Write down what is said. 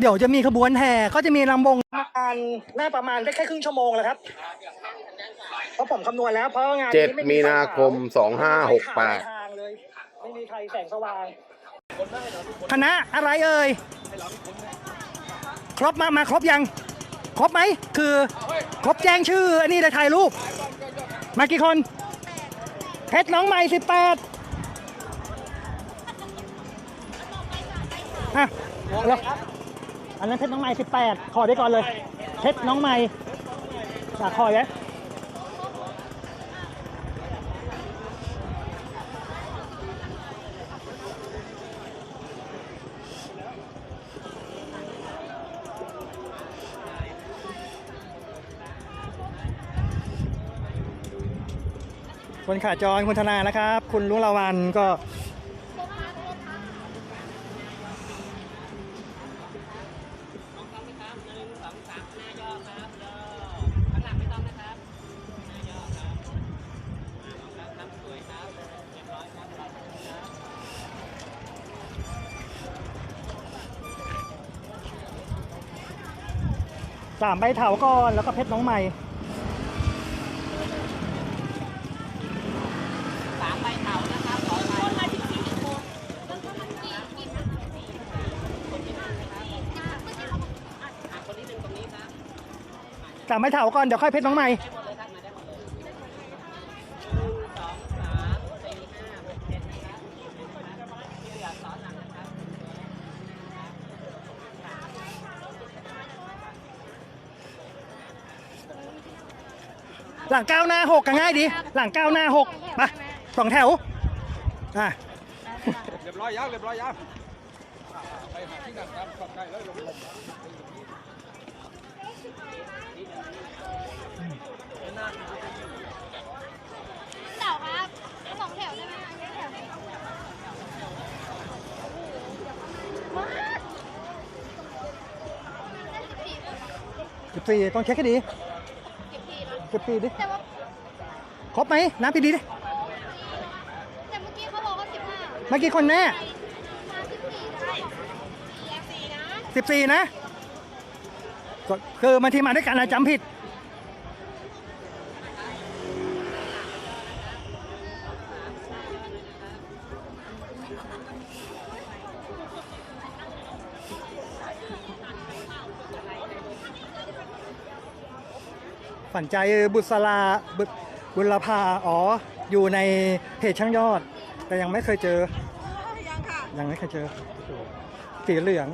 เดี๋ยวจะมีขบวนแห่ก็จะมีลำวงประมาณน่าประมาณได้แค่ครึ่งชั่วโมงแหละครับ เพราะผมคำนวณแล้วเพราะงานเจ็ดนี้ไมีนาคมสองห้าหกแปดทางเลยไม่มีใครแสงสว่างคณะอะไรเอ่ยครบมามาครบยัง ครบไหมคือ ครบแจ้งชื่ออันนี้ได้ถ่ายรูป มากี่คนเพชรน้องใหม่สิบแปดอะแล้ว อันนั้นเพชรน้องใหม่สิบแปดขอได้ก่อนเลย เพชรน้องใหม่ฝากคอยไว้คนขาจรคุณธนานะครับ คุณลุงละวันก็ สามใบเถาก่อนแล้วก็เพชรน้องใหม่สามใบเถานะคะสองใบคนละที่สี่คนคนที่กี่คนที่คนที่ห้าคนที่หนึ่งตรงนี้ครับสามใบเถาก่อนเดี๋ยวค่อยเพชรน้องใหม่ หลังเก้าหน้าหกกันง่ายดี หลังเก้าหน้าหกมาสองแถวอะเรียบร้อยยังเรียบร้อยยังไปหาที่นั่งครับขับได้แล้วลงลงเต่าครับสองแถวได้ไหมคะแถวไหนว้าสิบสี่ต้องเช็คให้ดีเก็บปีดิ แต่ว่าครบไหมน้ำปีดีดิ แต่เมื่อกี้เขาบอกว่าสิบห้าเมื่อกี้คนแน่มาสิบสี่ได้สี่นะ สิบสี่นะก็คือมาทีมาด้วยกันนะจำผิด ฝันใจบุษราบบุรพาอ๋อ อยู่ในเพจช่างยอด แต่ยังไม่เคยเจอ ยังค่ะ ยังไม่เคยเจอ สีเหลือง